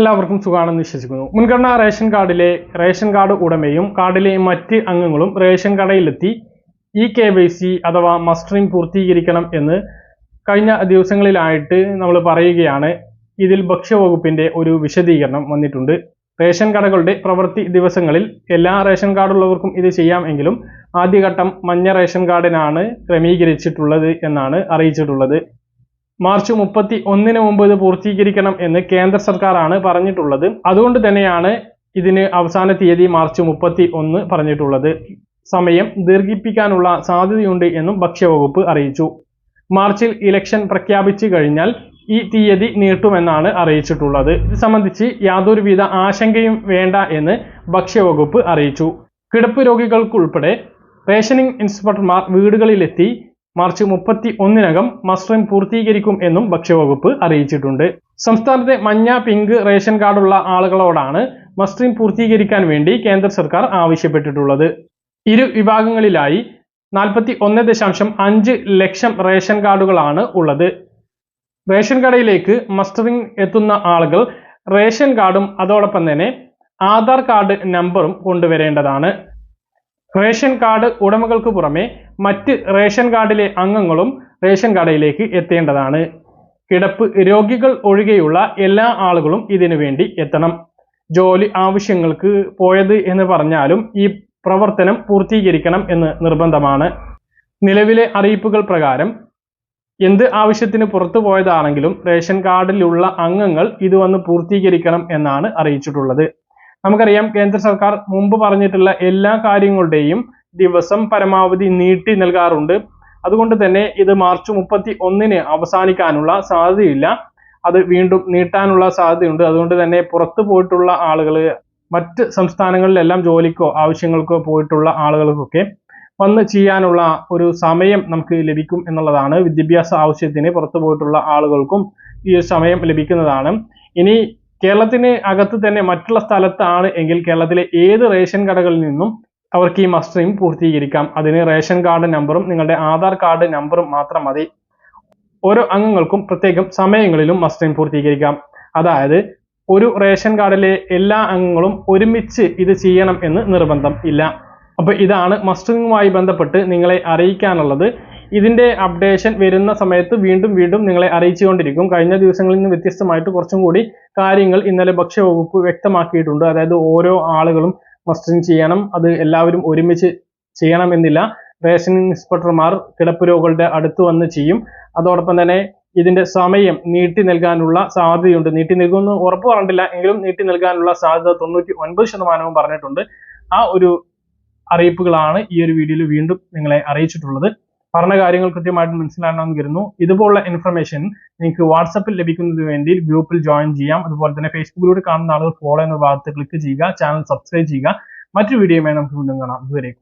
എല്ലാവർക്കും സുഖമാണെന്ന് വിശ്വസിക്കുന്നു. മുൻഗണന റേഷൻ കാർഡിലെ റേഷൻ കാർഡ് ഉടമയും കാർഡിലെ മറ്റ് അംഗങ്ങളും റേഷൻ കടയിലെത്തി ഇ കെ വൈ സി അഥവാ മസ്റ്ററിംഗ് പൂർത്തീകരിക്കണം എന്ന് കഴിഞ്ഞ ദിവസങ്ങളിലായിട്ട് നമ്മൾ പറയുകയാണ്. ഇതിൽ ഭക്ഷ്യവകുപ്പിന്റെ ഒരു വിശദീകരണം വന്നിട്ടുണ്ട്. റേഷൻ കടകളുടെ പ്രവൃത്തി ദിവസങ്ങളിൽ എല്ലാ റേഷൻ കാർഡുള്ളവർക്കും ഇത് ചെയ്യാം എങ്കിലും ആദ്യഘട്ടം മഞ്ഞ റേഷൻ കാർഡിനാണ് ക്രമീകരിച്ചിട്ടുള്ളത് എന്നാണ് അറിയിച്ചിട്ടുള്ളത്. മാർച്ച് മുപ്പത്തി ഒന്നിന് മുമ്പ് ഇത് പൂർത്തീകരിക്കണം എന്ന് കേന്ദ്ര സർക്കാരാണ് പറഞ്ഞിട്ടുള്ളത്. അതുകൊണ്ട് തന്നെയാണ് ഇതിന് അവസാന തീയതി മാർച്ച് മുപ്പത്തി ഒന്ന് പറഞ്ഞിട്ടുള്ളത്. സമയം ദീർഘിപ്പിക്കാനുള്ള സാധ്യതയുണ്ട് എന്നും ഭക്ഷ്യവകുപ്പ് അറിയിച്ചു. മാർച്ചിൽ ഇലക്ഷൻ പ്രഖ്യാപിച്ചു കഴിഞ്ഞാൽ ഈ തീയതി നീട്ടുമെന്നാണ് അറിയിച്ചിട്ടുള്ളത്. ഇത് സംബന്ധിച്ച് യാതൊരുവിധ ആശങ്കയും വേണ്ട എന്ന് ഭക്ഷ്യവകുപ്പ് അറിയിച്ചു. കിടപ്പ് രോഗികൾക്കുൾപ്പെടെ റേഷനിംഗ് ഇൻസ്പെക്ടർമാർ വീടുകളിലെത്തി മാർച്ച് മുപ്പത്തി ഒന്നിനകം മസ്റ്ററിംഗ് പൂർത്തീകരിക്കും എന്നും ഭക്ഷ്യവകുപ്പ് അറിയിച്ചിട്ടുണ്ട്. സംസ്ഥാനത്തെ മഞ്ഞ പിങ്ക് റേഷൻ കാർഡുള്ള ആളുകളോടാണ് മസ്റ്ററിംഗ് പൂർത്തീകരിക്കാൻ വേണ്ടി കേന്ദ്ര സർക്കാർ ആവശ്യപ്പെട്ടിട്ടുള്ളത്. ഇരു വിഭാഗങ്ങളിലായി നാൽപ്പത്തി ഒന്ന് ദശാംശം അഞ്ച് ലക്ഷം റേഷൻ കാർഡുകളാണ് ഉള്ളത്. റേഷൻ കടയിലേക്ക് മസ്റ്ററിംഗ് എത്തുന്ന ആളുകൾ റേഷൻ കാർഡും അതോടൊപ്പം തന്നെ ആധാർ കാർഡ് നമ്പറും കൊണ്ടുവരേണ്ടതാണ്. റേഷൻ കാർഡ് ഉടമകൾക്ക് പുറമെ മറ്റ് റേഷൻ കാർഡിലെ അംഗങ്ങളും റേഷൻ കടയിലേക്ക് എത്തേണ്ടതാണ്. കിടപ്പ് രോഗികൾ ഒഴികെയുള്ള എല്ലാ ആളുകളും ഇതിനു വേണ്ടി എത്തണം. ജോലി ആവശ്യങ്ങൾക്ക് പോയത് എന്ന് പറഞ്ഞാലും ഈ പ്രവർത്തനം പൂർത്തീകരിക്കണം എന്ന് നിർബന്ധമാണ്. നിലവിലെ അറിയിപ്പുകൾ പ്രകാരം എന്ത് ആവശ്യത്തിന് പുറത്തു പോയതാണെങ്കിലും റേഷൻ കാർഡിലുള്ള അംഗങ്ങൾ ഇത് വന്ന് പൂർത്തീകരിക്കണം എന്നാണ് അറിയിച്ചിട്ടുള്ളത്. നമുക്കറിയാം കേന്ദ്ര സർക്കാർ മുമ്പ് പറഞ്ഞിട്ടുള്ള എല്ലാ കാര്യങ്ങളുടെയും ദിവസം പരമാവധി നീട്ടി നൽകാറുണ്ട്. അതുകൊണ്ട് തന്നെ ഇത് മാർച്ച് മുപ്പത്തി ഒന്നിന് അവസാനിക്കാനുള്ള സാധ്യതയില്ല. അത് വീണ്ടും നീട്ടാനുള്ള സാധ്യതയുണ്ട്. അതുകൊണ്ട് തന്നെ പുറത്തു പോയിട്ടുള്ള ആളുകൾ മറ്റ് സംസ്ഥാനങ്ങളിലെല്ലാം ജോലിക്കോ ആവശ്യങ്ങൾക്കോ പോയിട്ടുള്ള ആളുകൾക്കൊക്കെ വന്ന് ചെയ്യാനുള്ള ഒരു സമയം നമുക്ക് ലഭിക്കും എന്നുള്ളതാണ്. വിദ്യാഭ്യാസ ആവശ്യത്തിന് പുറത്തു പോയിട്ടുള്ള ആളുകൾക്കും ഈ സമയം ലഭിക്കുന്നതാണ്. ഇനി കേരളത്തിന് അകത്ത് തന്നെ മറ്റുള്ള സ്ഥലത്താണ് എങ്കിൽ കേരളത്തിലെ ഏത് റേഷൻ കടകളിൽ നിന്നും അവർക്ക് ഈ മസ്റ്ററിംഗ് പൂർത്തീകരിക്കാം. അതിന് റേഷൻ കാർഡ് നമ്പറും നിങ്ങളുടെ ആധാർ കാർഡ് നമ്പറും മാത്രം മതി. ഓരോ അംഗങ്ങൾക്കും പ്രത്യേകം സമയങ്ങളിലും മസ്റ്ററിംഗ് പൂർത്തീകരിക്കാം. അതായത് ഒരു റേഷൻ കാർഡിലെ എല്ലാ അംഗങ്ങളും ഒരുമിച്ച് ഇത് ചെയ്യണം എന്ന് നിർബന്ധം ഇല്ല. അപ്പൊ ഇതാണ് മസ്റ്ററിങ്ങുമായി ബന്ധപ്പെട്ട് നിങ്ങളെ അറിയിക്കാനുള്ളത്. ഇതിന്റെ അപ്ഡേഷൻ വരുന്ന സമയത്ത് വീണ്ടും വീണ്ടും നിങ്ങളെ അറിയിച്ചുകൊണ്ടിരിക്കും. കഴിഞ്ഞ ദിവസങ്ങളിൽ നിന്ന് വ്യത്യസ്തമായിട്ട് കുറച്ചും കൂടി കാര്യങ്ങൾ ഇന്നലെ ഭക്ഷ്യവകുപ്പ് വ്യക്തമാക്കിയിട്ടുണ്ട്. അതായത് ഓരോ ആളുകളും മസ്റ്ററിങ് ചെയ്യണം അത് എല്ലാവരും ഒരുമിച്ച് ചെയ്യണമെന്നില്ല. റേഷൻ ഇൻസ്പെക്ടർമാർ കിടപ്പ് രോഗികളുടെ അടുത്ത് വന്ന് ചെയ്യും. അതോടൊപ്പം തന്നെ ഇതിന്റെ സമയം നീട്ടി നൽകാനുള്ള സാധ്യതയുണ്ട്. നീട്ടി നൽകുമെന്ന് ഉറപ്പ് പറഞ്ഞിട്ടില്ല എങ്കിലും നീട്ടി നൽകാനുള്ള സാധ്യത തൊണ്ണൂറ്റി ഒൻപത് ശതമാനവും പറഞ്ഞിട്ടുണ്ട്. ആ ഒരു അറിയിപ്പുകളാണ് ഈ ഒരു വീഡിയോയിൽ വീണ്ടും നിങ്ങളെ അറിയിച്ചിട്ടുള്ളത്. പറഞ്ഞ കാര്യങ്ങൾ കൃത്യമായിട്ട് മനസ്സിലാകണമെന്ന് ഇതുപോലുള്ള ഇൻഫർമേഷൻ നിങ്ങൾക്ക് വാട്സപ്പിൽ ലഭിക്കുന്നതിന് വേണ്ടി ഗ്രൂപ്പിൽ ജോയിൻ ചെയ്യാം. അതുപോലെ തന്നെ ഫേസ്ബുക്കിലൂടെ കാണുന്ന ആളുകൾ ഫോളോ എന്ന ഭാഗത്ത് ക്ലിക്ക് ചെയ്യുക. ചാനൽ സബ്സ്ക്രൈബ് ചെയ്യുക. മറ്റൊരു വീഡിയോയുമായി നമുക്ക് വീണ്ടും കാണാം. ഇതുവരെ